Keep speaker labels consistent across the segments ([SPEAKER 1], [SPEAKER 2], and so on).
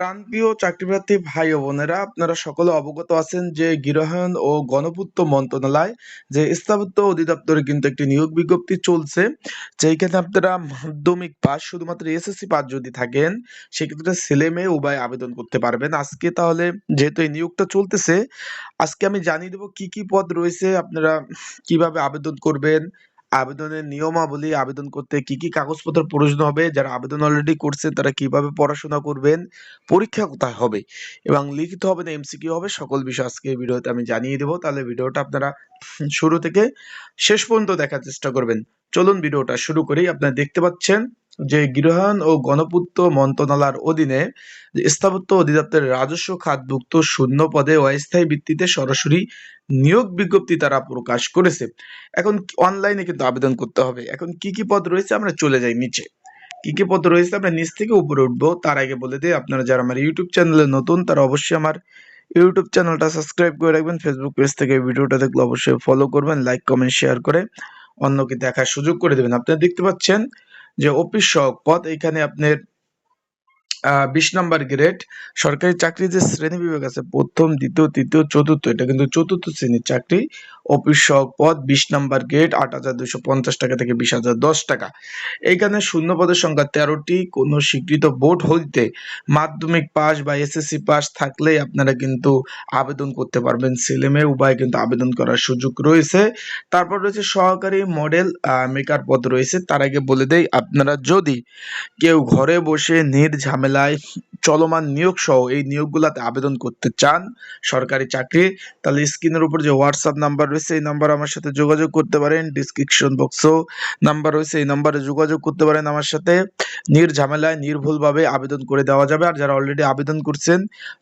[SPEAKER 1] প্রাণপ্রিয় চাকরিপ্রার্থী ভাই ও বোনেরা, আপনারা সকলে অবগত আছেন যে গৃহায়ন ও গণপূর্ত মন্ত্রণালয় যে স্থাপত্য অধিদপ্তরে কিন্তু একটি নিয়োগ বিজ্ঞপ্তি চলছে। যেইখানে আপনারা মাধ্যমিক পাস শুধুমাত্র এসএসসি পাস যদি থাকেন, সেক্ষেত্রে ছেলে মেয়ে উভয় আবেদন করতে পারবেন। আজকে তাহলে যেহেতু এই নিয়োগটা চলতেছে, আজকে আমি জানিয়ে দেবো কি কি পদ রয়েছে, আপনারা কীভাবে আবেদন করবেন আবেদনের নিয়মাবলী আবেদন করতে কি কি কাগজপত্র প্রয়োজন হবে, যারা আবেদন অলরেডি করছেন তারা কীভাবে পড়াশোনা করবেন, পরীক্ষা কোথায় হবে এবং লিখিত হবে না এমসিকিউ হবে, সকল বিষয় আজকে ভিডিওতে আমি জানিয়ে দেবো। তাহলে ভিডিওটা আপনারা শুরু থেকে শেষ পর্যন্ত দেখার চেষ্টা করবেন। চলুন ভিডিওটা শুরু করি। আপনারা দেখতে পাচ্ছেন যে গৃহায়ন ও গণপূর্ত মন্ত্রণালয়ের অধীনে স্থাপত্য অধিদপ্তরের রাজস্ব খাতভুক্ত শূন্য পদে অস্থায়ী ভিত্তিতে সরাসরি নিয়োগ বিজ্ঞপ্তি তারা প্রকাশ করেছে। এখন অনলাইনে কিন্তু আবেদন করতে হবে। এখন কি কি পদ রয়েছে আমরা চলে যাই নিচে। কি কি পদ রয়েছে আমরা নিচ থেকে উপরে উঠবো। তার আগে বলে দিই, আপনারা যারা আমার ইউটিউব চ্যানেলে নতুন, তারা অবশ্যই আমার ইউটিউব চ্যানেলটা সাবস্ক্রাইব করে রাখবেন। ফেসবুক পেজ থেকে ভিডিওটা দেখলে অবশ্যই ফলো করবেন লাইক কমেন্ট শেয়ার করে অন্যকে দেখার সুযোগ করে দেবেন। আপনারা দেখতে পাচ্ছেন যে অফিস সহক পদ এখানে আপনার বিশ নাম্বার গ্রেড সরকারি চাকরির যে শ্রেণি বিভাগ আছে, প্রথম, দ্বিতীয়, তৃতীয়, চতুর্থ, এটা কিন্তু চতুর্থ শ্রেণির চাকরি। অফিস সহক পদ, বিশ নাম্বার গ্রেড আট হাজার দুশো পঞ্চাশ টাকা থেকে বিশ হাজার দশ টাকা। এইখানে শূন্য পদের সংখ্যা তেরোটি, কোনো স্বীকৃত বোর্ড হইতে মাধ্যমিক পাস বা এসএসসি পাস থাকলেই আপনারা কিন্তু আবেদন করতে পারবেন। ছেলে মেয়ে উভয় কিন্তু আবেদন করার সুযোগ রয়েছে। তারপর রয়েছে সহকারী মডেল মেকার পদ রয়েছে। তার আগে বলে দেই, আপনারা যদি কেউ ঘরে বসে নির্ঝামেলায় চলমান নিয়োগ সহ এই নিয়োগগুলোতে আবেদন করতে চান সরকারি চাকরি, তাহলে স্ক্রিনের উপর যে হোয়াটসঅ্যাপ নাম্বার রয়েছে, এই নাম্বার আমার সাথে যোগাযোগ করতে পারেন। ডিসক্রিপশন বক্সও নাম্বার রয়েছে, এই নাম্বারে যোগাযোগ করতে পারেন আমার সাথে। নির্ঝামেলায় নির্ভুলভাবে আবেদন করে দেওয়া যাবে। আর যারা অলরেডি আবেদন করছেন,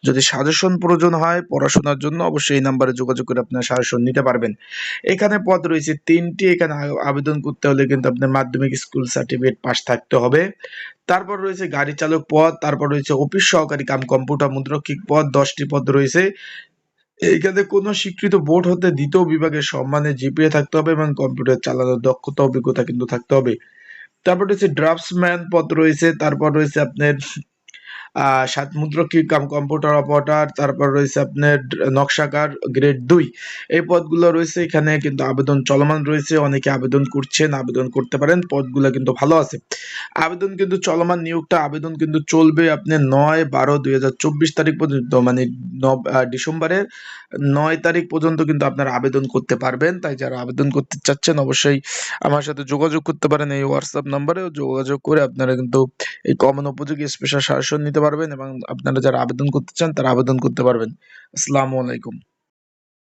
[SPEAKER 1] যদি সাজেশন প্রয়োজন হয় পড়াশোনার জন্য, অবশ্যই এই নাম্বারে যোগাযোগ করে আপনার সাজেশন নিতে পারবেন। এখানে পদ রয়েছে তিনটি, এখানে আবেদন করতে হলে কিন্তু আপনার মাধ্যমিক স্কুল সার্টিফিকেট পাস থাকতে হবে। তারপর রয়েছে গাড়ি চালক পদ, তারপর রয়েছে অফিস সহকারী কাম কম্পিউটার মুদ্রক্ষিক পদ, দশটি পদ রয়েছে। এইখানে কোনো স্বীকৃত বোর্ড হতে দ্বিতীয় বিভাগের সম্মানে জিপিএ থাকতে হবে এবং কম্পিউটার চালানোর দক্ষতা, অভিজ্ঞতা কিন্তু থাকতে হবে। তারপর রয়েছে ড্রাফটসম্যান পদ রয়েছে, তারপর রয়েছে আপনার সাত মুদ্রক্ষী কাম কম্পিউটার অপারেটর, তারপর রয়েছে আপনার নকশাকার গ্রেড দুই। এই পদগুলো রয়েছে, এখানে কিন্তু আবেদন চলমান রয়েছে, অনেকে আবেদন করছেন, আবেদন করতে পারেন, পদগুলো কিন্তু ভালো আছে। আবেদন কিন্তু চলমান, নিয়োগটা আবেদন কিন্তু চলবে আপনি নয় বারো দুই তারিখ পর্যন্ত মানে ডিসেম্বরের নয় তারিখ পর্যন্ত কিন্তু আপনারা আবেদন করতে পারবেন। তাই যারা আবেদন করতে চাচ্ছেন, অবশ্যই আমার সাথে যোগাযোগ করতে পারেন এই হোয়াটসঅ্যাপ নাম্বারেও যোগাযোগ করে আপনারা কিন্তু এই কমন উপযোগী স্পেশাল শাসন নিতে পারবেন এবং আপনারা যারা আবেদন করতে চান তারা আবেদন করতে পারবেন। আসসালামু আলাইকুম।